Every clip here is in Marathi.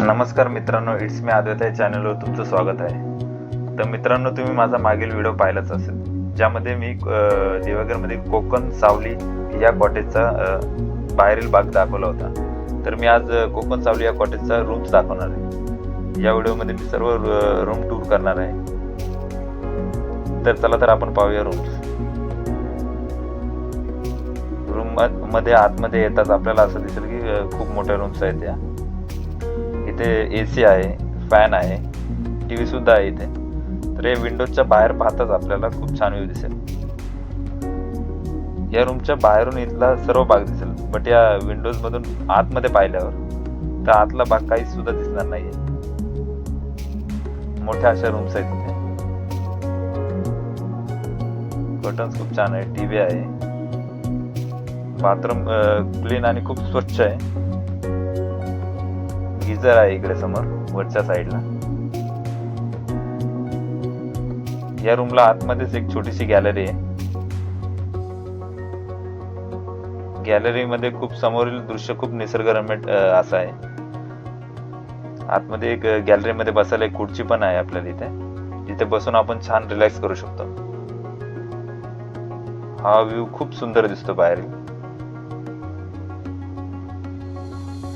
नमस्कार मित्रांनो इट्स मी आद्वैत या चॅनलवर तुमचं स्वागत आहे. तर मित्रांनो तुम्ही माझा मागील व्हिडिओ पाहिलाच असेल ज्यामध्ये मी अं, कोकण सावली या कॉटेजचा बाहेरील भाग दाखवला होता. तर मी आज कोकण सावली या कॉटेजचा रूम्स दाखवणार आहे. या व्हिडिओमध्ये मी सर्व रूम टूर करणार आहे. तर चला तर आपण पाहूया रूम्स रूममध्ये आतमध्ये येताच आपल्याला असं दिसेल की खूप मोठ्या रूम्स आहेत या. इथे ए सी आहे फॅन आहे टी व्ही सुद्धा आहे इथे. तर या विंडोजच्या बाहेर पाहताच आपल्याला खूप छान व्ह्यू दिसेल. या रूमच्या बाहेरून इथला सर्व भाग दिसेल बट या विंडोज मधून आतमध्ये पाहिल्यावर तर आतला भाग काही सुद्धा दिसणार नाहीये. मोठ्या अशा रूम्स आहेत इथे. कर्टन्स खूप छान आहे टीव्ही आहे. बाथरूम क्लीन आणि खूप स्वच्छ आहे. गिझर आहे इकडे समोर वरच्या साईडला. या रूमला आतमध्येच एक छोटीशी गॅलरी आहे. गॅलरी मध्ये खूप समोरील दृश्य खूप निसर्गरम्य असं आहे. आतमध्ये एक गॅलरी मध्ये बसायला एक खुर्ची पण आहे आपल्याला इथे. जिथे बसून आपण छान रिलॅक्स करू शकतो. हा व्ह्यू खूप सुंदर दिसतो बाहेरील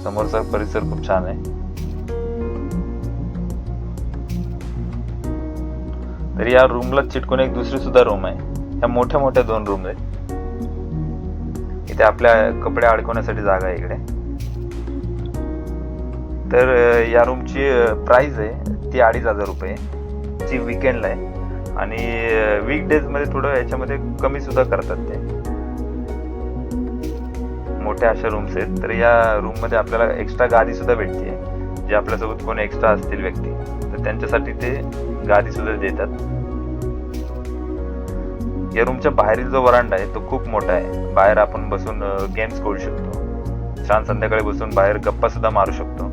समोरचा परिसर खूप छान आहे. तर या रूमला चिटकून एक दुसरी सुद्धा रूम आहे. ह्या मोठ्या मोठ्या दोन रूम आहेत. इथे आपल्या कपडे अडकवण्यासाठी जागा आहे इकडे. तर या रूमची प्राइस आहे ती अडीच हजार रुपये जी विकेंडला आहे. आणि वीकमध्ये थोडं याच्यामध्ये कमी सुद्धा करतात ते. मोठ्या अशा रूम्स आहेत तर या रूममध्ये आपल्याला एक्स्ट्रा गादी सुद्धा भेटते जे आपल्यासोबत कोणी एक्स्ट्रा असतील व्यक्ती तर त्यांच्यासाठी ते गादी सुद्धा देतात. या रूमच्या बाहेरील जो वरांडा आहे तो खूप मोठा आहे. बाहेर आपण बसून गेम्स खेळू शकतो. छान संध्याकाळी बसून बाहेर गप्पा सुद्धा मारू शकतो.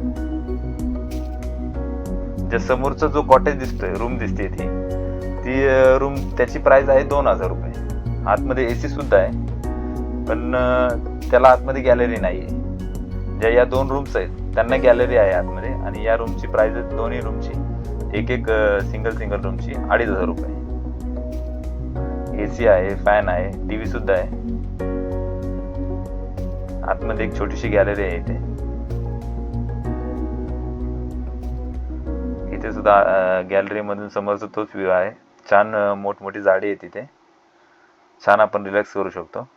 ज्या समोरचा जो कॉटेज दिसतोय रूम दिसते ती ती रूम त्याची प्राइस आहे दोन हजार रुपये. आतमध्ये ए सी सुद्धा आहे. पण त्याला आतमध्ये गॅलरी नाही आहे ज्या या दोन रूम्स आहेत त्यांना गॅलरी आहे आतमध्ये आणि या रूमची प्राइस आहे दोन्ही रूमची एक एक सिंगल सिंगल रूमची अडीच हजार रुपये. ए सी आहे फॅन आहे टी व्ही सुद्धा आहे. आतमध्ये एक छोटीशी गॅलरी आहे इथे. इथे सुद्धा गॅलरीमधून समोरचा तोच व्ह्यू आहे. छान मोठमोठी झाडी आहे तिथे. छान आपण रिलॅक्स करू शकतो.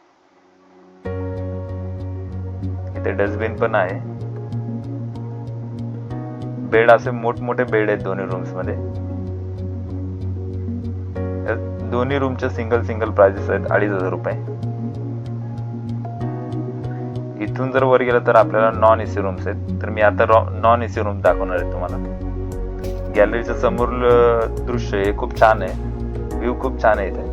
इथे डस्टबिन पण आहे. बेड असे मोठमोठे बेड आहेत दोन्ही रूम्समध्ये. दोन्ही रूमच्या सिंगल सिंगल प्राइजेस आहेत अडीच हजार रुपये. इथून जर वर गेलं तर आपल्याला नॉन एसी रूम्स आहेत. तर मी आता नॉन एसी रूम दाखवणार आहे तुम्हाला. गॅलरीचं समोर दृश्य हे खूप छान आहे. व्ह्यू खूप छान आहे इथे.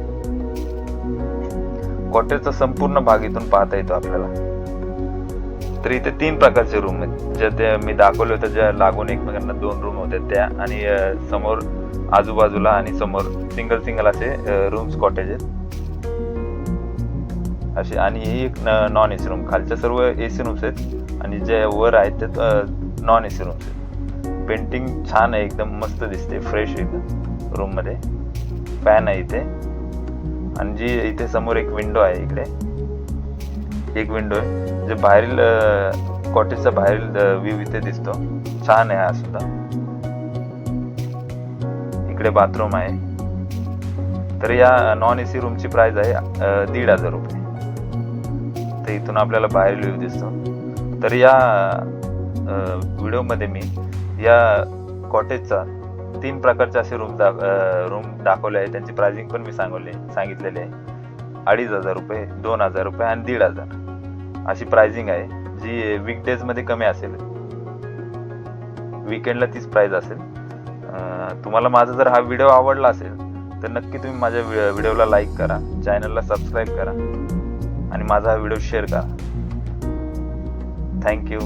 कॉटेजचा संपूर्ण भाग इथून पाहता येतो आपल्याला. तर इथे तीन प्रकारचे रूम आहेत. ज्या ते मी दाखवले होते ज्या लागून एकमेकांना दोन रूम होते त्या आणि समोर आजूबाजूला आणि समोर सिंगल सिंगल असे रूम्स कॉटेज आहेत. असे आणि ही एक नॉन एसी रूम खालच्या सर्व एसी रूम्स आहेत आणि जे वर आहेत ते नॉन एसी रूम्स आहेत. पेंटिंग छान आहे एकदम मस्त दिसते फ्रेश एकदम रूममध्ये. फॅन आहे इथे. आणि जी इथे समोर एक विंडो आहे इकडे. एक विंडो आहे. जे बाहेरील कॉटेजचा बाहेरील व्ह्यू इथे दिसतो. छान आहे हा सुद्धा. इकडे बाथरूम आहे. तर या नॉन एसी रूमची प्राइस आहे दीड हजार रुपये. तर इथून आपल्याला बाहेरील व्ह्यू दिसतो. तर या व्हिडिओमध्ये मी या कॉटेजचा तीन प्रकारचे असे रूम दा रूम दाखवले आहे त्यांची प्राइसिंग पण मी सांगवले सांगितलेली आहे. अडीच हजार रुपये दोन हजार रुपये आणि दीड हजार. अशी प्राइसिंग आहे जी वीकडेजमध्ये कमी असेल. विकेंडला तीच प्राईज असेल. तुम्हाला माझा जर हा व्हिडिओ आवडला असेल तर नक्की तुम्ही माझ्या व्हिडिओला लाईक करा चॅनलला सबस्क्राईब करा आणि माझा हा व्हिडिओ शेअर करा. थँक्यू